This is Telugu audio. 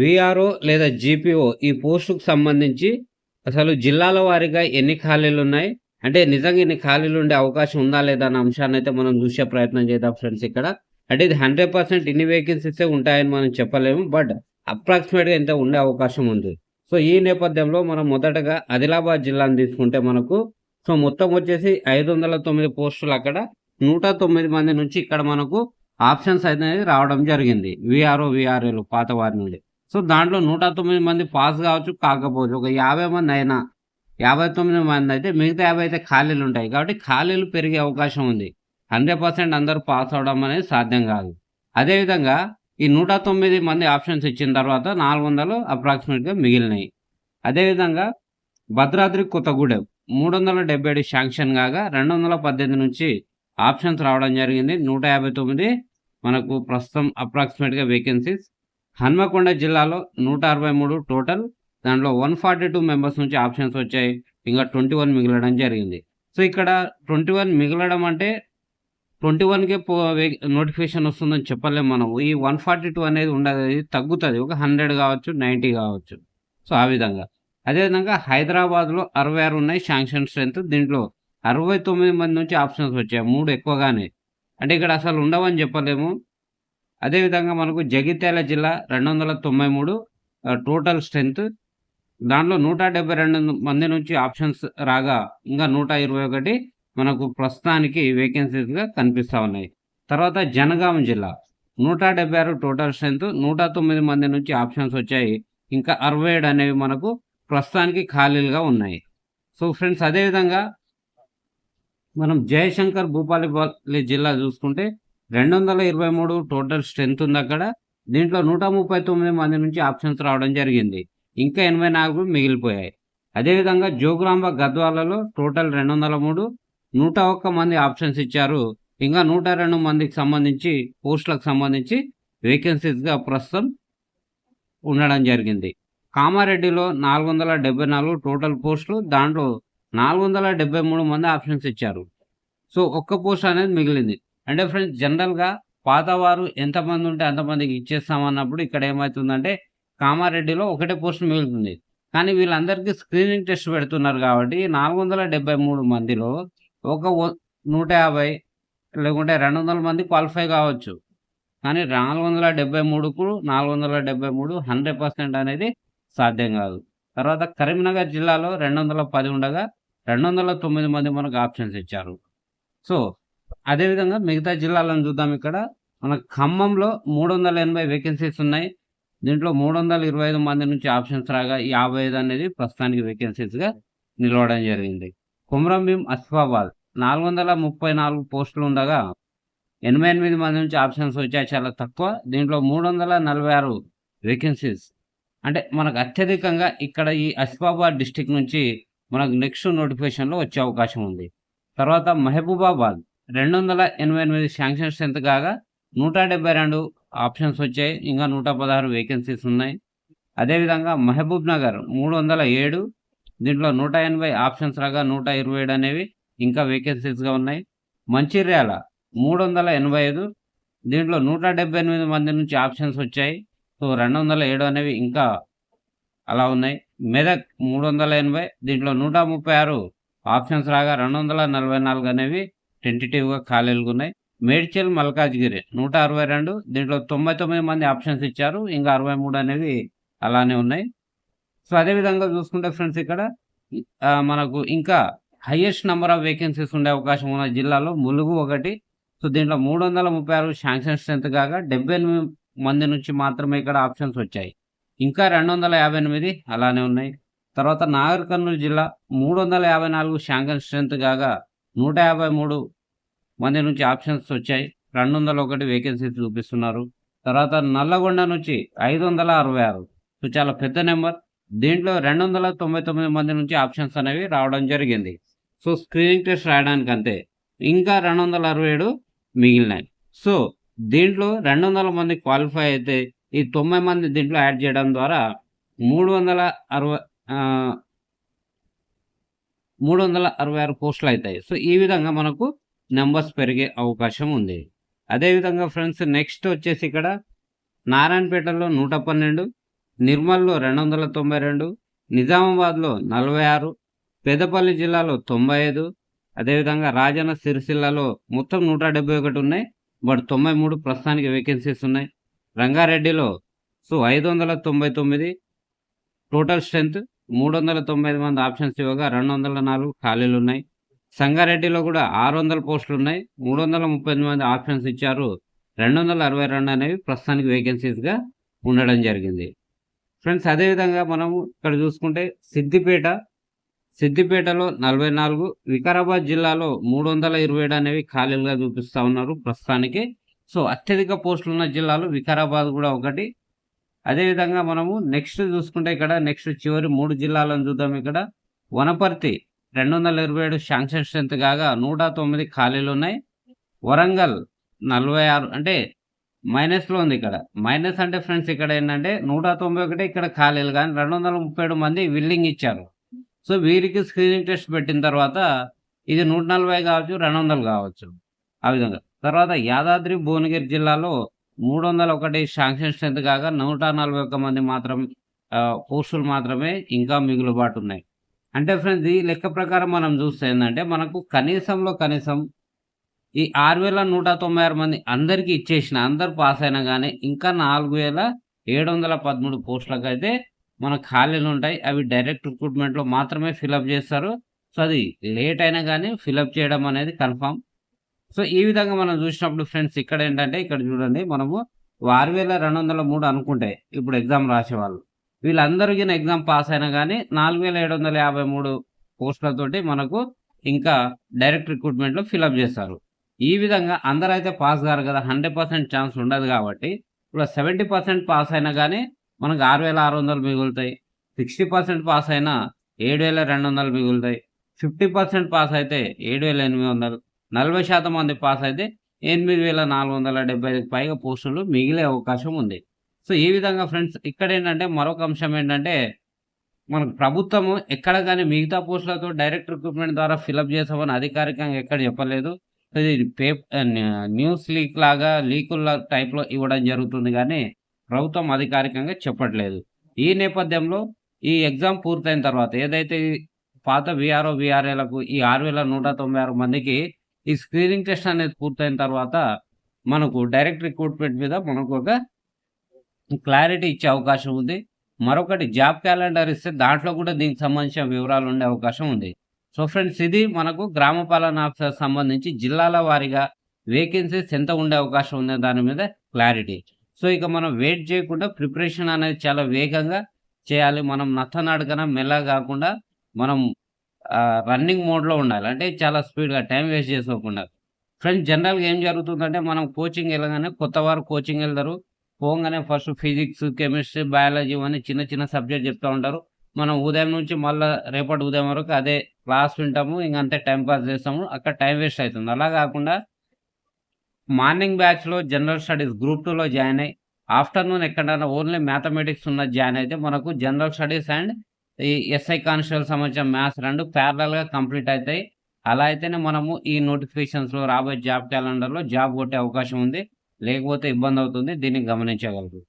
విఆర్ఓ లేదా జీపీఓ ఈ పోస్టుకు సంబంధించి అసలు జిల్లాల వారీగా ఎన్ని ఖాళీలు ఉన్నాయి? అంటే నిజంగా ఇన్ని ఖాళీలు ఉండే అవకాశం ఉందా లేదా అన్న అంశాన్ని అయితే మనం చూసే ప్రయత్నం చేద్దాం ఫ్రెండ్స్ ఇక్కడ. అంటే ఇది హండ్రెడ్ పర్సెంట్ ఇన్ని వేకెన్సీసే ఉంటాయని మనం చెప్పలేము బట్ అప్రాక్సిమేట్గా ఇంత ఉండే అవకాశం ఉంది. సో ఈ నేపథ్యంలో మనం మొదటగా ఆదిలాబాద్ జిల్లాను తీసుకుంటే మనకు సో మొత్తం వచ్చేసి ఐదు వందల తొమ్మిది పోస్టులు అక్కడ. నూట తొమ్మిది మంది నుంచి ఇక్కడ మనకు ఆప్షన్స్ అనేది రావడం జరిగింది. విఆర్ఓ విఆర్ఏలు పాత వారి నుండి. సో దాంట్లో నూట తొమ్మిది మంది పాస్ కావచ్చు కాకపోవచ్చు. ఒక యాభై మంది అయినా యాభై తొమ్మిది మంది అయితే మిగతా యాభై అయితే ఖాళీలు ఉంటాయి. కాబట్టి ఖాళీలు పెరిగే అవకాశం ఉంది. హండ్రెడ్ పర్సెంట్ అందరూ పాస్ అవడం అనేది సాధ్యం కాదు. అదేవిధంగా ఈ నూట తొమ్మిది మంది ఆప్షన్స్ ఇచ్చిన తర్వాత నాలుగు వందలు అప్రాక్సిమేట్గా మిగిలినాయి. అదేవిధంగా భద్రాద్రి కొత్తగూడెం మూడు వందల డెబ్బై ఏడు శాంక్షన్ కాగా రెండు వందల పద్దెనిమిది నుంచి ఆప్షన్స్ రావడం జరిగింది. నూట యాభై తొమ్మిది మనకు ప్రస్తుతం అప్రాక్సిమేట్గా వేకెన్సీస్ హన్మకొండ జిల్లాలో నూట అరవై మూడు టోటల్ దాంట్లో వన్ ఫార్టీ టూ మెంబర్స్ నుంచి ఆప్షన్స్ వచ్చాయి. ఇంకా ట్వంటీ వన్ మిగలడం జరిగింది. సో ఇక్కడ ట్వంటీ వన్ మిగలడం అంటే ట్వంటీ వన్కే పో నోటిఫికేషన్ వస్తుందని చెప్పలేము మనము. ఈ వన్ ఫార్టీ టూ అనేది ఉండదు ఇది తగ్గుతుంది. ఒక హండ్రెడ్ కావచ్చు నైంటీ కావచ్చు. సో ఆ విధంగా. అదేవిధంగా హైదరాబాద్లో అరవై ఆరు ఉన్నాయి శాంక్షన్ స్ట్రెంత్ దీంట్లో అరవై తొమ్మిది మంది నుంచి ఆప్షన్స్ వచ్చాయి. మూడు ఎక్కువగానే. అంటే ఇక్కడ అసలు ఉండవని చెప్పలేము. అదేవిధంగా మనకు జగిత్యాల జిల్లా రెండు వందల తొంభై మూడు టోటల్ స్ట్రెంత్ దాంట్లో నూట డెబ్బై రెండు మంది నుంచి ఆప్షన్స్ రాగా ఇంకా నూట ఇరవై ఒకటి మనకు ప్రస్తుతానికి వేకెన్సీస్గా కనిపిస్తూ ఉన్నాయి. తర్వాత జనగాం జిల్లా నూట డెబ్బై ఆరు టోటల్ స్ట్రెంత్ నూట తొమ్మిది మంది నుంచి ఆప్షన్స్ వచ్చాయి. ఇంకా అరవై ఏడు అనేవి మనకు ప్రస్తుతానికి ఖాళీలుగా ఉన్నాయి. సో ఫ్రెండ్స్ అదేవిధంగా మనం జయశంకర్ భూపాలపల్లి జిల్లా చూసుకుంటే రెండు వందల ఇరవై మూడు టోటల్ స్ట్రెంత్ ఉంది అక్కడ. దీంట్లో నూట ముప్పై తొమ్మిది మంది నుంచి ఆప్షన్స్ రావడం జరిగింది. ఇంకా ఎనభై నాలుగు మిగిలిపోయాయి. అదేవిధంగా జోగురాంబ గద్వాలలో టోటల్ రెండు వందల మూడు నూట ఒక్క మంది ఆప్షన్స్ ఇచ్చారు. ఇంకా నూట రెండు మందికి సంబంధించి పోస్టులకు సంబంధించి వేకెన్సీస్గా ప్రస్తుతం ఉండడం జరిగింది. కామారెడ్డిలో నాలుగు వందల డెబ్బై నాలుగు టోటల్ పోస్టులు దాంట్లో నాలుగు వందల డెబ్బై మూడు మంది ఆప్షన్స్ ఇచ్చారు. సో ఒక్క పోస్ట్ అనేది మిగిలింది. అంటే ఫ్రెండ్స్ జనరల్గా పాతవారు ఎంతమంది ఉంటే అంతమందికి ఇచ్చేస్తామన్నప్పుడు ఇక్కడ ఏమవుతుందంటే కామారెడ్డిలో ఒకటే పోస్ట్ మిగులుతుంది. కానీ వీళ్ళందరికీ స్క్రీనింగ్ టెస్ట్ పెడుతున్నారు కాబట్టి నాలుగు వందల డెబ్బై మూడు మందిలో ఒక నూట యాభై లేకుంటే రెండు వందల మంది క్వాలిఫై కావచ్చు. కానీ నాలుగు వందల డెబ్బై మూడుకు నాలుగు వందల డెబ్బై మూడు హండ్రెడ్ పర్సెంట్ అనేది సాధ్యం కాదు. తర్వాత కరీంనగర్ జిల్లాలో రెండు వందల పది ఉండగా రెండు వందల తొమ్మిది మంది మనకు ఆప్షన్స్ ఇచ్చారు. సో అదేవిధంగా మిగతా జిల్లాలను చూద్దాం ఇక్కడ. మన ఖమ్మంలో మూడు వందల ఎనభై వేకెన్సీస్ ఉన్నాయి. దీంట్లో మూడు వందల ఇరవై ఐదు మంది నుంచి ఆప్షన్స్ రాగా యాభై ఐదు అనేది ప్రస్తుతానికి వేకెన్సీస్గా నిలవడం జరిగింది. కుమ్రంభీం అసిఫాబాద్ నాలుగు వందల ముప్పై నాలుగు పోస్టులు ఉండగా ఎనభై ఎనిమిది మంది నుంచి ఆప్షన్స్ వచ్చాయి చాలా తక్కువ. దీంట్లో మూడు వందల నలభై ఆరు వేకెన్సీస్ అంటే మనకు అత్యధికంగా ఇక్కడ ఈ అసిఫాబాద్ డిస్టిక్ నుంచి మనకు నెక్స్ట్ నోటిఫికేషన్లో వచ్చే అవకాశం ఉంది. తర్వాత మహబూబాబాద్ రెండు వందల ఎనభై ఎనిమిది శాంక్షన్ స్ట్రెంత్ కాగా నూట డెబ్బై రెండు ఆప్షన్స్ వచ్చాయి. ఇంకా నూట పదహారు వేకెన్సీస్ ఉన్నాయి. అదేవిధంగా మహబూబ్ నగర్ మూడు వందల ఏడు దీంట్లో నూట ఎనభై ఆప్షన్స్ రాగా నూట ఇరవై ఏడు అనేవి ఇంకా వేకెన్సీస్గా ఉన్నాయి. మంచిర్యాల మూడు వందల ఎనభై ఐదు దీంట్లో నూట డెబ్బై ఎనిమిది మంది నుంచి ఆప్షన్స్ వచ్చాయి. సో రెండు వందల ఏడు అనేవి ఇంకా అలా ఉన్నాయి. మెదక్ మూడు వందల ఎనభై దీంట్లో నూట ముప్పై ఆరు ఆప్షన్స్ రాగా రెండు వందల నలభై నాలుగు అనేవి టెంటేటివ్గా ఖాళీలు ఉన్నాయి. మేడ్చల్ మల్కాజ్గిరి నూట అరవై రెండు. దీంట్లో తొంభై తొమ్మిది మంది ఆప్షన్స్ ఇచ్చారు. ఇంకా అరవై మూడు అనేవి అలానే ఉన్నాయి. సో అదేవిధంగా చూసుకుంటే ఫ్రెండ్స్ ఇక్కడ మనకు ఇంకా హయ్యెస్ట్ నెంబర్ ఆఫ్ వేకెన్సీస్ ఉండే అవకాశం ఉన్న జిల్లాలో ములుగు ఒకటి. సో దీంట్లో మూడు వందల ముప్పై ఆరు శాంక్షన్ స్ట్రెంత్ కాగా డెబ్బై ఎనిమిది మంది నుంచి మాత్రమే ఇక్కడ ఆప్షన్స్ వచ్చాయి. ఇంకా రెండు వందల యాభై ఎనిమిది అలానే ఉన్నాయి. తర్వాత నాగర్ కర్నూలు జిల్లా మూడు వందల యాభై నాలుగు శాంక్షన్ స్ట్రెంత్ కాగా నూట యాభై మూడు మంది నుంచి ఆప్షన్స్ వచ్చాయి. రెండు వందల ఒకటి వేకెన్సీస్ చూపిస్తున్నారు. తర్వాత నల్లగొండ నుంచి ఐదు వందల అరవై ఆరు సో చాలా పెద్ద నెంబర్. దీంట్లో రెండు వందల తొంభై తొమ్మిది మంది నుంచి ఆప్షన్స్ అనేవి రావడం జరిగింది. సో స్క్రీనింగ్ టెస్ట్ రాయడానికి అంతే ఇంకా రెండు వందల అరవై ఏడు మిగిలినాయి. సో దీంట్లో రెండు వందల మంది క్వాలిఫై అయితే ఈ తొంభై మంది దీంట్లో యాడ్ చేయడం ద్వారా మూడు వందల అరవై మూడు వందల అరవై ఆరు పోస్టులు అవుతాయి. సో ఈ విధంగా మనకు నెంబర్స్ పెరిగే అవకాశం ఉంది. అదేవిధంగా ఫ్రెండ్స్ నెక్స్ట్ వచ్చేసి ఇక్కడ నారాయణపేటలో నూట పన్నెండు నిర్మల్లో రెండు వందల తొంభై రెండు నిజామాబాద్లో నలభై ఆరు పెద్దపల్లి జిల్లాలో తొంభై ఐదు అదేవిధంగా రాజన్న సిరిసిల్లలో మొత్తం నూట డెబ్బై ఒకటి ఉన్నాయి. బట్ తొంభై మూడు ప్రస్తుతానికి వేకెన్సీస్ ఉన్నాయి. రంగారెడ్డిలో సో ఐదు వందల తొంభై తొమ్మిది టోటల్ స్ట్రెంత్ మూడు వందల తొంభై ఐదు మంది ఆప్షన్స్ ఇవ్వగా రెండు వందల నాలుగు ఖాళీలు ఉన్నాయి. సంగారెడ్డిలో కూడా ఆరు వందల పోస్టులు ఉన్నాయి. మూడు వందల ముప్పై ఎనిమిది మంది ఆప్షన్స్ ఇచ్చారు. రెండు వందల అరవై రెండు అనేవి ప్రస్తుతానికి వేకెన్సీస్గా ఉండడం జరిగింది. ఫ్రెండ్స్ అదేవిధంగా మనము ఇక్కడ చూసుకుంటే సిద్దిపేట సిద్దిపేటలో నలభై నాలుగు వికారాబాద్ జిల్లాలో మూడు వందల ఇరవై ఏడు అనేవి ఖాళీలుగా చూపిస్తూ ఉన్నారు ప్రస్తుతానికి. సో అత్యధిక పోస్టులు ఉన్న జిల్లాలు వికారాబాద్ కూడా ఒకటి. అదేవిధంగా మనము నెక్స్ట్ చూసుకుంటే ఇక్కడ నెక్స్ట్ చివరి మూడు జిల్లాలను చూద్దాం ఇక్కడ. వనపర్తి రెండు వందల ఇరవై ఏడు శాంక్షన్ స్ట్రెంత్ కాగా నూట తొమ్మిది ఖాళీలు ఉన్నాయి. వరంగల్ నలభై ఆరు అంటే మైనస్లో ఉంది ఇక్కడ. మైనస్ అంటే ఫ్రెండ్స్ ఇక్కడ ఏంటంటే నూట తొంభై ఒకటి ఇక్కడ ఖాళీలు కానీ రెండు వందల ముప్పై ఏడు మంది విల్లింగ్ ఇచ్చారు. సో వీరికి స్క్రీనింగ్ టెస్ట్ పెట్టిన తర్వాత ఇది నూట నలభై కావచ్చు రెండు వందలు కావచ్చు. ఆ విధంగా. తర్వాత యాదాద్రి భువనగిరి జిల్లాలో మూడు వందల ఒకటి శాంక్షన్ స్ట్రెంత్ కాగా నూట నలభై ఒక్క మంది మాత్రం పోస్టులు మాత్రమే ఇంకా మిగులుబాటు ఉన్నాయి. అంటే ఫ్రెండ్స్ ఈ లెక్క ప్రకారం మనం చూస్తే ఏంటంటే మనకు కనీసంలో కనీసం ఈ ఆరు వేల నూట తొంభై ఆరు మంది అందరికీ ఇచ్చేసిన అందరు పాస్ అయినా కానీ ఇంకా నాలుగు వేల ఏడు వందల పదమూడు పోస్టులకు అయితే మన ఖాళీలు ఉంటాయి. అవి డైరెక్ట్ రిక్రూట్మెంట్లో మాత్రమే ఫిలప్ చేస్తారు. సో అది లేట్ అయినా కానీ ఫిలప్ చేయడం అనేది కన్ఫామ్ సో ఈ విధంగా మనం చూసినప్పుడు ఫ్రెండ్స్ ఇక్కడ ఏంటంటే ఇక్కడ చూడండి మనము ఆరు వేల రెండు వందల మూడు అనుకుంటే ఇప్పుడు ఎగ్జామ్ రాసేవాళ్ళు. వీళ్ళందరూ కింద ఎగ్జామ్ పాస్ అయినా కానీ నాలుగు వేల ఏడు వందల యాభై మూడు పోస్టులతోటి మనకు ఇంకా డైరెక్ట్ రిక్రూట్మెంట్లో ఫిలప్ చేస్తారు. ఈ విధంగా అందరూ అయితే పాస్ కారు కదా హండ్రెడ్ పర్సెంట్ ఛాన్స్ ఉండదు కాబట్టి ఇప్పుడు సెవెంటీ పర్సెంట్ పాస్ అయినా కానీ మనకు ఆరు వేల ఆరు వందలు మిగులుతాయి. సిక్స్టీ పర్సెంట్ పాస్ అయినా ఏడు వేల రెండు వందలు మిగులుతాయి. ఫిఫ్టీ పర్సెంట్ పాస్ అయితే ఏడు వేల ఎనిమిది వందలు. నలభై శాతం మంది పాస్ అయితే ఎనిమిది వేల నాలుగు వందల డెబ్బై ఐదుకి పైగా పోస్టులు మిగిలే అవకాశం ఉంది. సో ఈ విధంగా ఫ్రెండ్స్ ఇక్కడ ఏంటంటే మరొక అంశం ఏంటంటే మనకు ప్రభుత్వము ఎక్కడ కానీ మిగతా పోస్టులతో డైరెక్ట్ రిక్రూట్మెంట్ ద్వారా ఫిలప్ చేసామని అధికారికంగా ఎక్కడ చెప్పలేదు. ఇది పేపర్ న్యూస్ లీక్ లాగా లీకుల టైప్లో ఇవ్వడం జరుగుతుంది కానీ ప్రభుత్వం అధికారికంగా చెప్పట్లేదు. ఈ నేపథ్యంలో ఈ ఎగ్జామ్ పూర్తయిన తర్వాత ఏదైతే పాత విఆర్ఓ విఆర్ఏలకు ఈ ఆరు వేల నూట తొంభై ఆరు మందికి ఈ స్క్రీనింగ్ టెస్ట్ అనేది పూర్తయిన తర్వాత మనకు డైరెక్ట్ రిక్రూట్మెంట్ మీద మనకు ఒక క్లారిటీ ఇచ్చే అవకాశం ఉంది. మరొకటి జాబ్ క్యాలెండర్ ఇస్తే దాంట్లో కూడా దీనికి సంబంధించిన వివరాలు ఉండే అవకాశం ఉంది. సో ఫ్రెండ్స్ ఇది మనకు గ్రామ పాలన ఆఫీసర్ సంబంధించి జిల్లాల వారీగా వేకెన్సీస్ ఎంత ఉండే అవకాశం ఉంది దాని మీద క్లారిటీ. సో ఇక మనం వెయిట్ చేయకుండా ప్రిపరేషన్ అనేది చాలా వేగంగా చేయాలి. మనం నత్తనాడుకన మెల్ల కాకుండా మనం రన్నింగ్ మోడ్లో ఉండాలి. అంటే చాలా స్పీడ్గా టైం వేస్ట్ చేసుకోకుండా. ఫ్రెండ్స్ జనరల్గా ఏం జరుగుతుందంటే మనం కోచింగ్ వెళ్ళగానే కొత్త వారు కోచింగ్ వెళ్తారు. పోగానే ఫస్ట్ ఫిజిక్స్ కెమిస్ట్రీ బయాలజీ అని చిన్న చిన్న సబ్జెక్ట్ చెప్తూ ఉంటారు. మనం ఉదయం నుంచి మళ్ళీ రేపటి ఉదయం వరకు అదే క్లాస్ వింటాము ఇంక అంతే టైం పాస్ చేస్తాము అక్కడ టైం వేస్ట్ అవుతుంది. అలా కాకుండా మార్నింగ్ బ్యాచ్లో జనరల్ స్టడీస్ గ్రూప్ టూలో జాయిన్ అయ్యి ఆఫ్టర్నూన్ ఎక్కడైనా ఓన్లీ మ్యాథమెటిక్స్ ఉన్న జాయిన్ అయితే మనకు జనరల్ స్టడీస్ అండ్ ఈ ఎస్ఐ కానిస్టేబుల్ సంబంధించిన మ్యాథ్స్ రెండు ప్యారలల్గా కంప్లీట్ అవుతాయి. అలా అయితేనే మనము ఈ నోటిఫికేషన్స్లో రాబోయే జాబ్ క్యాలెండర్లో జాబ్ కొట్టే అవకాశం ఉంది. లేకపోతే ఇబ్బంది అవుతుంది దీన్ని గమనించగలరు.